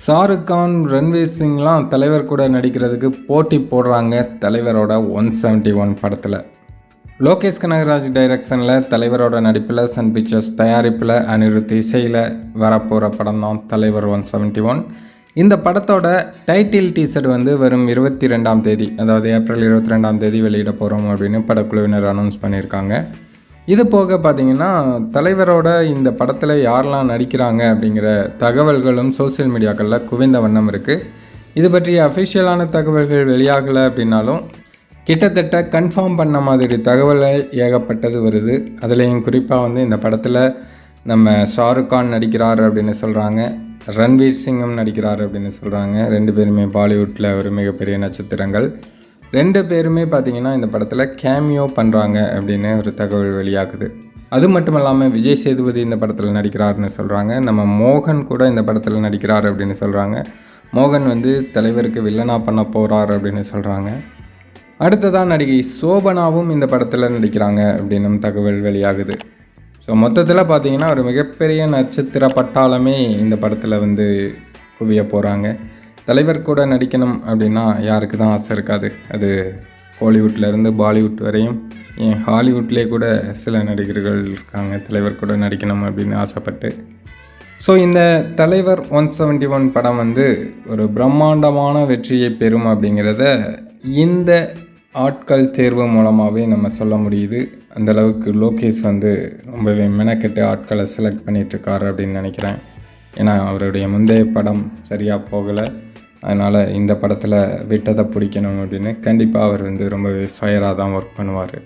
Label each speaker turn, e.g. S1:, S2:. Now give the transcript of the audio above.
S1: ஷாருக் கான் ரன்வீர் சிங்லாம் தலைவர் கூட நடிக்கிறதுக்கு போட்டி போடுறாங்க தலைவரோட ஒன் செவன்ட்டி ஒன் படத்தில். லோகேஷ் கனகராஜ் டைரக்ஷனில் தலைவரோட நடிப்பில் சன் பிக்சர்ஸ் தயாரிப்பில் அனிருத் இசையில் வரப்போகிற படம் தான் தலைவர் ஒன் செவன்ட்டி ஒன். இந்த படத்தோட டைட்டில் டீசர்ட் வந்து வரும் இருபத்தி ரெண்டாம் தேதி அதாவது ஏப்ரல் இருபத்தி ரெண்டாம் தேதி வெளியிட போகிறோம் அப்படின்னு படக்குழுவினர் அனௌன்ஸ் பண்ணியிருக்காங்க. இது போக பார்த்தீங்கன்னா தலைவரோட இந்த படத்தில் யாரெல்லாம் நடிக்கிறாங்க அப்படிங்கிற தகவல்களும் சோஷியல் மீடியாக்களில் குவிந்த வண்ணம் இருக்குது இது பற்றிய அஃபிஷியலான தகவல்கள் வெளியாகலை அப்படின்னாலும் கிட்டத்தட்ட கன்ஃபார்ம் பண்ண மாதிரி தகவலை ஏகப்பட்டது வருது. அதுலேயும் குறிப்பாக வந்து இந்த படத்தில் நம்ம ஷாருக் கான் நடிக்கிறார் அப்படின்னு சொல்கிறாங்க ரன்வீர் சிங்கும் நடிக்கிறார் அப்படின்னு சொல்கிறாங்க ரெண்டு பேருமே பாலிவுட்டில் ஒரு மிகப்பெரிய நட்சத்திரங்கள். ரெண்டு பேருமே பார்த்தீங்கன்னா இந்த படத்தில் கேமியோ பண்ணுறாங்க அப்படின்னு ஒரு தகவல் வெளியாகுது. அது மட்டும் இல்லாமல் விஜய் சேதுபதி இந்த படத்தில் நடிக்கிறாருன்னு சொல்கிறாங்க நம்ம மோகன் கூட இந்த படத்தில் நடிக்கிறார் அப்படின்னு சொல்கிறாங்க மோகன் வந்து தலைவருக்கு வில்லனா பண்ண போகிறார் அப்படின்னு சொல்கிறாங்க அடுத்ததாக நடிகை சோபனாவும் இந்த படத்தில் நடிக்கிறாங்க அப்படின்னும் தகவல் வெளியாகுது. ஸோ மொத்தத்தில் பார்த்தீங்கன்னா ஒரு மிகப்பெரிய நட்சத்திர பட்டாளமே இந்த படத்தில் வந்து குவிய போகிறாங்க தலைவர் கூட நடிக்கணும் அப்படின்னா யாருக்கு தான் ஆசை இருக்காது. அது ஹாலிவுட்லேருந்து பாலிவுட் வரையும். ஏன் ஹாலிவுட்லேயே கூட சில நடிகர்கள் இருக்காங்க தலைவர் கூட நடிக்கணும் அப்படின்னு ஆசைப்பட்டு. ஸோ இந்த தலைவர் ஒன் செவன்டி ஒன் படம் வந்து ஒரு பிரம்மாண்டமான வெற்றியை பெறும் அப்படிங்கிறத இந்த ஆட்கள் தேர்வு மூலமாகவே நம்ம சொல்ல முடியுது. அந்த அளவுக்கு லோகேஷ் வந்து ரொம்பவே மெனக்கெட்டு ஆட்களை செலக்ட் பண்ணிகிட்ருக்காரு அப்படின்னு நினைக்கிறேன். ஏன்னா அவருடைய முந்தைய படம் சரியாக போகலை. அதனால் இந்த படத்தில் விட்டதை பிடிக்கணும் அப்படின்னு கண்டிப்பாக அவர் வந்து ரொம்பவே ஃபயராக தான் ஒர்க் பண்ணுவார்.